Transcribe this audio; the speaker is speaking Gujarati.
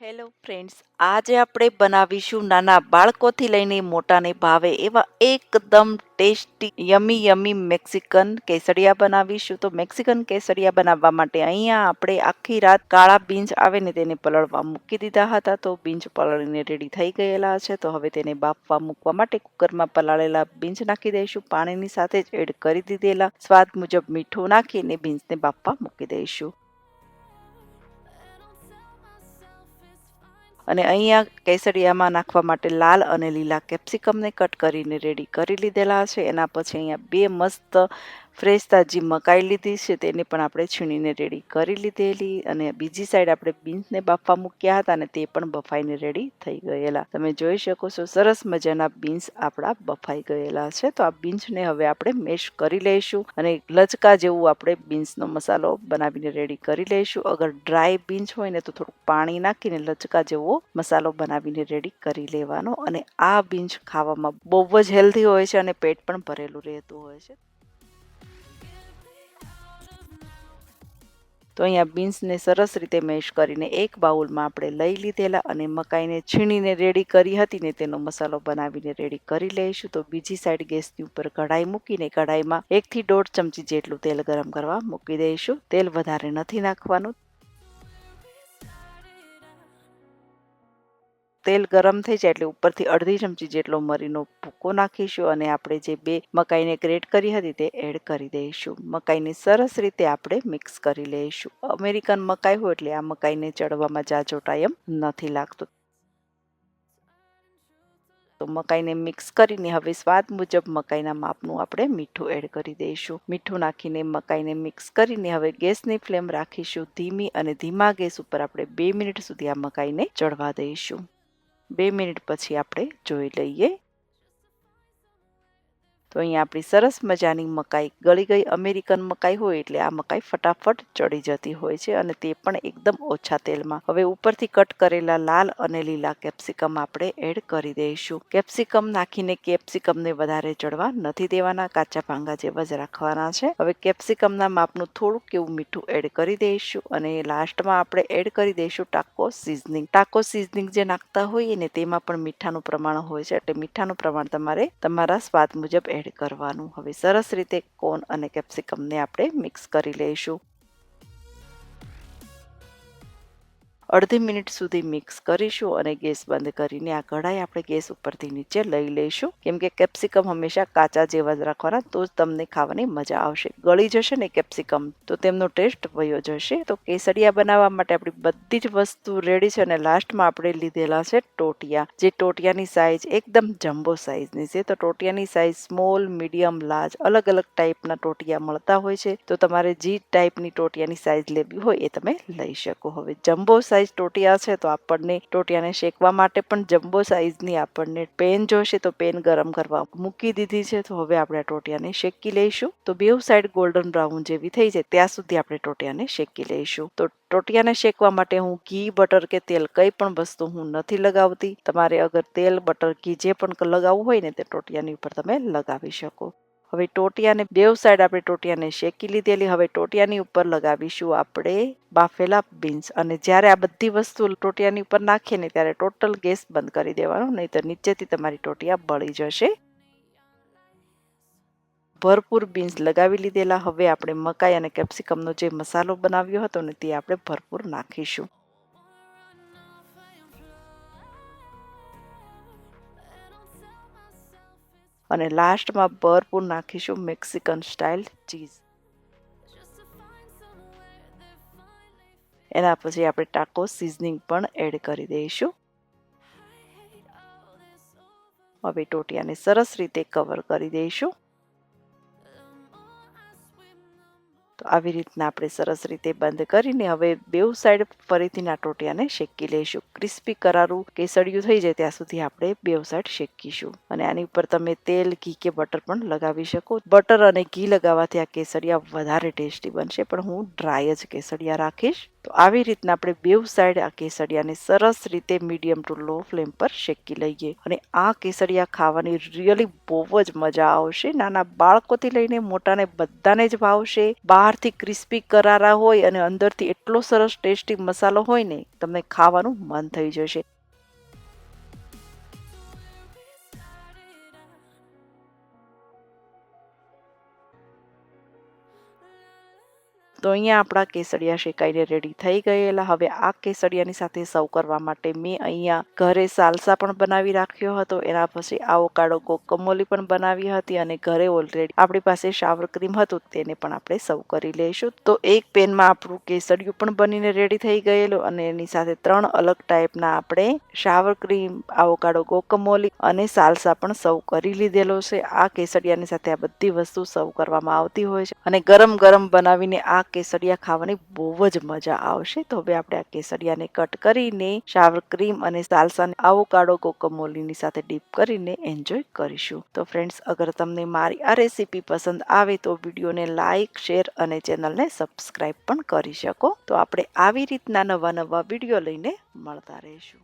હેલો ફ્રેન્ડ્સ આજે આપણે બનાવીશું નાના બાળકોથી લઈને મોટાને ભાવે એવા એકદમ ટેસ્ટી, યમી યમી મેક્સિકન કેસરિયા બનાવીશું. તો મેક્સિકન કેસરિયા બનાવવા માટે અહીંયા આપણે આખી રાત કાળા બીન્સ આવે ને તેને પલળવા મૂકી દીધા હતા. તો બીન્સ પલળીને રેડી થઈ ગયેલા છે. તો હવે તેને બાફવા મૂકવા માટે કુકરમાં પલાળેલા બીન્સ નાખી દઈશું. પાણીની સાથે જ એડ કરી દીધેલા સ્વાદ મુજબ મીઠું નાખીને બીન્સને બાફવા મૂકી દઈશું. અને અહીંયા કેસરિયામાં નાખવા માટે લાલ અને લીલા કેપ્સિકમને કટ કરીને રેડી કરી લીધેલા છે. એના પછી અહીંયા બે મસ્ત ફ્રેશ તાજી મકાઈ લીધી છે, તેને પણ આપણે છીણીને રેડી કરી લીધેલી અને બીજી સાઈડ આપણે બીન્સને બાફવા મૂક્યા હતા અને તે પણ બફાઈને રેડી થઈ ગયેલા. તમે જોઈ શકો છો, સરસ મજાના બીન્સ આપણા બફાઈ ગયેલા છે. તો આ બીન્સને હવે આપણે મેશ કરી લઈશું અને લચકા જેવું આપણે બીન્સનો મસાલો બનાવીને રેડી કરી લઈશું. અગર ડ્રાય બીન્સ હોય ને તો થોડુંક પાણી નાખીને લચકા જેવો મસાલો બનાવીને રેડી કરી લેવાનો. અને આ બીન્સ ખાવામાં બહુ જ હેલ્ધી હોય છે અને પેટ પણ ભરેલું રહેતું હોય છે. તો અહીંયા બીન્સને સરસ રીતે મેશ કરીને એક બાઉલમાં આપણે લઈ લીધેલા અને મકાઈને છીણીને રેડી કરી હતી ને તેનો મસાલો બનાવીને રેડી કરી લઈશું. તો બીજી સાઈડ ગેસની ઉપર કઢાઈ મૂકીને કઢાઈમાં એકથી દોઢ ચમચી જેટલું તેલ ગરમ કરવા મૂકી દઈશું. તેલ વધારે નથી નાખવાનું. તેલ ગરમ થઈ જાય એટલે ઉપરથી અડધી ચમચી જેટલો મરીનો ભૂકો નાખીશું અને આપણે જે બે મકાઈને ગ્રેટ કરી હતી તે એડ કરી દઈશું. મકાઈને સરસ રીતે આપણે મિક્સ કરી લઈશું. અમેરિકન મકાઈ હોય એટલે આ મકાઈને ચડવામાં જાજો ટાઈમ નથી લાગતો. તો મકાઈને મિક્સ કરીને હવે સ્વાદ મુજબ મકાઈના માપનું આપણે મીઠું એડ કરી દઈશું. મીઠું નાખીને મકાઈને મિક્સ કરીને હવે ગેસની ફ્લેમ રાખીશું ધીમી અને ધીમા ગેસ ઉપર આપણે બે મિનિટ સુધી આ મકાઈને ચડવા દઈશું. બે મિનિટ પછી આપણે જોઈ લઈએ. તો અહીંયા આપણી સરસ મજાની મકાઈ ગળી ગઈ અમેરિકન મકાઈ હોય એટલે આ મકાઈ ફટાફટ ચડી જતી હોય છે અને તે પણ એકદમ ઓછા તેલમાં. હવે ઉપરથી કટ કરેલા લાલ અને લીલા કેપ્સિકમ આપણે એડ કરી દઈશું. કેપ્સિકમ નાખીને કેપ્સિકમને વધારે ચડવા નથી દેવાના, કાચા ભાંગા જેવા જ રાખવાના છે. હવે કેપ્સિકમના માપનું થોડુંક એવું મીઠું એડ કરી દઈશું અને લાસ્ટમાં આપણે એડ કરી દઈશું ટાકો સિઝનિંગ. ટાકો સિઝનિંગ જે નાખતા હોઈએ ને તેમાં પણ મીઠાનું પ્રમાણ હોય છે એટલે મીઠાનું પ્રમાણ તમારે તમારા સ્વાદ મુજબ એડ કરવાનું. હવે સરસ રીતે કોર્ન અને કેપ્સિકમને આપણે મિક્સ કરી લઈશું. અડધી મિનિટ સુધી મિક્સ કરીશું અને ગેસ બંધ કરીને આ કઢાઈ આપણે ગેસ ઉપરથી નીચે લઈ લઈશું. કેમ કે કેપ્સિકમ હંમેશા કાચા જેવા જ રાખવાના, તો જ તમને ખાવાની મજા આવશે. ગળી જશે ને કેપ્સિકમ, તો તેમનો ટેસ્ટ વયો જશે. તો કેસરિયા બનાવવા માટે આપણી બધી જ વસ્તુ રેડી છે અને લાસ્ટમાં આપણે લીધેલા છે ટોટિયા. જે ટોટિયાની સાઇઝ એકદમ જમ્બો સાઇઝની છે. તો ટોટિયાની સાઇઝ સ્મોલ મીડિયમ લાર્જ અલગ અલગ ટાઈપના ટોટિયા મળતા હોય છે. તો તમારે જે ટાઈપની ટોટિયાની સાઇઝ લેવી હોય એ તમે લઈ શકો. હવે જમ્બો સાઇઝ સાઇઝ ટોટિયા છે તો આપણને ટોટિયાને શેકવા માટે પણ જમ્બો સાઇઝની આપણને પેન જોશે તો પેન ગરમ કરવા મૂકી દીધી છે. તો હવે આપણે ટોટિયાને શેકી લઈશું. તો બેઉ સાઈડ ગોલ્ડન બ્રાઉન જેવી થઈ જાય ત્યાં સુધી આપણે ટોટિયાને શેકી લઈશું. તો ટોટિયાને શેકવા માટે હું ઘી બટર કે તેલ કંઈ પણ વસ્તુ હું નથી લગાવતી. તમારે અગર તેલ બટર ઘી જે પણ લગાવવું હોય ને તે ટોટિયાની ઉપર તમે લગાવી શકો. હવે ટોટિયાને બેવ સાઈડ આપણે ટોટિયાને શેકી લીધેલી. હવે ટોટિયાની ઉપર લગાવીશું આપણે બાફેલા બીન્સ અને જ્યારે આ બધી વસ્તુ ટોટિયાની ઉપર નાખીએ ને ત્યારે ટોટલ ગેસ બંધ કરી દેવાનો નહીં તો નીચેથી તમારી ટોટિયા બળી જશે. ભરપૂર બીન્સ લગાવી લીધેલા. હવે આપણે મકાઈ અને કેપ્સિકમનો જે મસાલો બનાવ્યો હતો ને તે આપણે ભરપૂર નાખીશું. અને લાસ્ટમાં ભરપૂર નાખીશું મેક્સિકન સ્ટાઇલ ચીઝ. એના પછી આપણે ટાકો સિઝનિંગ પણ એડ કરી દઈશું. હવે ટોટિયાને સરસ રીતે કવર કરી દઈશું. તો આવી રીતના આપણે સરસ રીતે બંધ કરીને હવે બેઉ સાઈડ ફરીથી નાટોટિયાને શેકી લઈશું. ક્રિસ્પી કરારું કેસળિયું થઈ જાય ત્યાં સુધી આપણે બેઉ સાઈડ શેકીશું. અને આની ઉપર તમે તેલ, ઘી કે બટર પણ લગાવી શકો. બટર અને ઘી લગાવવાથી આ કેસડિયા વધારે ટેસ્ટી બનશે. પણ હું ડ્રાય જ કેસડિયા રાખીશ. તો આવી રીતના આપણે બેવ સાઈડ આ કેસડિયાને સરસ રીતે મીડિયમ ટુ લો ફ્લેમ પર શેકી લઈએ અને આ કેસડિયા ખાવાની રિયલી બહુ જ મજા આવશે. નાના બાળકોથી લઈને મોટાને બધાને જ ભાવશે. બહારથી ક્રિસ્પી કરારા હોય અને અંદરથી એટલો સરસ ટેસ્ટી મસાલો હોય ને, તમને ખાવાનું મન થઈ જશે. તો અહીંયા આપણા કેસડિયા શેકાઈને રેડી થઈ ગયેલા. હવે આ કેસડિયાની સાથે સર્વ કરવા માટે મેં અહીંયા ઘરે સાલસા પણ બનાવી રાખ્યો હતો. એના પછી આવકાડો કોકમોલી પણ બનાવી હતી અને ઘરે ઓલરેડી આપણી પાસે શાવર ક્રીમ હતું, તેને પણ આપણે સર્વ કરી લઈશું. તો એક પેનમાં આપણું કેસડિયું પણ બનીને રેડી થઈ ગયેલું અને એની સાથે ત્રણ અલગ ટાઈપના આપણે શાવર ક્રીમ આવોકાડો કોકમોલી અને સાલસા પણ સર્વ કરી લીધેલો છે. આ કેસડિયાની સાથે આ બધી વસ્તુ સર્વ કરવામાં આવતી હોય છે. અને ગરમ ગરમ બનાવીને આ કેસડિયા ખાવાની બહુ જ મજા આવશે. તો હવે આપણે આ કેસરિયાને કટ કરીને શાવર ક્રીમ અને સાલસાને આવોકાડો કોકમોલીની સાથે ડીપ કરીને એન્જોય કરીશું. તો ફ્રેન્ડ્સ અગર તમને મારી આ રેસીપી પસંદ આવે તો વિડીયોને લાઇક શેર અને ચેનલને સબસ્ક્રાઈબ પણ કરી શકો. તો આપણે આવી રીતના નવા નવા વીડિયો લઈને મળતા રહીશું.